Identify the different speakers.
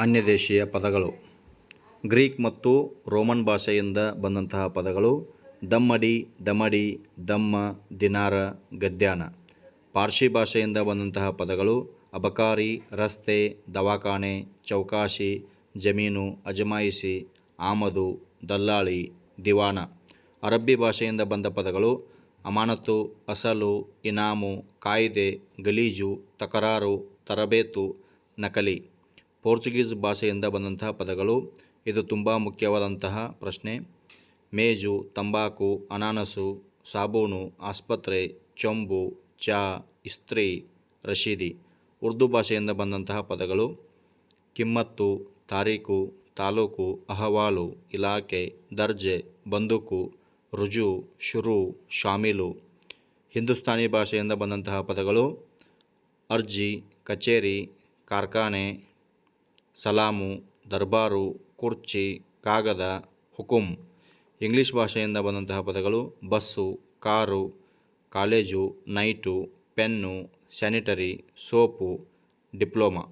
Speaker 1: ಅನ್ಯದೇಶೀಯ ಪದಗಳು. ಗ್ರೀಕ್ ಮತ್ತು ರೋಮನ್ ಭಾಷೆಯಿಂದ ಬಂದಂತಹ ಪದಗಳು ದಮ್ಮಡಿ, ದಮಡಿ, ದಮ್ಮ, ದಿನಾರ, ಗದ್ಯಾನ. ಪಾರ್ಸಿ ಭಾಷೆಯಿಂದ ಬಂದಂತಹ ಪದಗಳು ಅಬಕಾರಿ, ರಸ್ತೆ, ದವಾಖಾನೆ, ಚೌಕಾಶಿ, ಜಮೀನು ಅಜಮಾಯಿಸಿ ಆಮದು, ದಲ್ಲಾಳಿ, ದಿವಾನ. ಅರಬ್ಬಿ ಭಾಷೆಯಿಂದ ಬಂದ ಪದಗಳು ಅಮಾನತು ಅಸಲು, ಇನಾಮು, ಕಾಯ್ದೆ, ಗಲೀಜು, ತಕರಾರು, ತರಬೇತು, ನಕಲಿ. ಪೋರ್ಚುಗೀಸ್ ಭಾಷೆಯಿಂದ ಬಂದಂತಹ ಪದಗಳು, ಇದು ತುಂಬ ಮುಖ್ಯವಾದಂತಹ ಪ್ರಶ್ನೆ. ಮೇಜು, ತಂಬಾಕು, ಅನಾನಸು, ಸಾಬೂನು, ಆಸ್ಪತ್ರೆ, ಚೊಂಬು, ಚಾ, ಇಸ್ತ್ರಿ, ರಶೀದಿ, ಉರ್ದು ಭಾಷೆಯಿಂದ ಬಂದಂತಹ ಪದಗಳು. ಕಿಮ್ಮತ್ತು, ತಾರೀಕು, ತಾಲೂಕು, ಅಹವಾಲು, ಇಲಾಖೆ, ದರ್ಜೆ, ಬಂದೂಕು, ರುಜು, ಶುರು, ಶಾಮೀಲು, ಹಿಂದೂಸ್ತಾನಿ ಭಾಷೆಯಿಂದ ಬಂದಂತಹ ಪದಗಳು. ಅರ್ಜಿ, ಕಚೇರಿ, ಕಾರ್ಖಾನೆ ಸಲಾಮು, ದರ್ಬಾರು, ಕುರ್ಚಿ, ಕಾಗದ, ಹುಕುಂ. ಇಂಗ್ಲೀಷ್ ಭಾಷೆಯಿಂದ ಬಂದಂತಹ ಪದಗಳು bus, car, college, night, pen, sanitary, soap, diploma.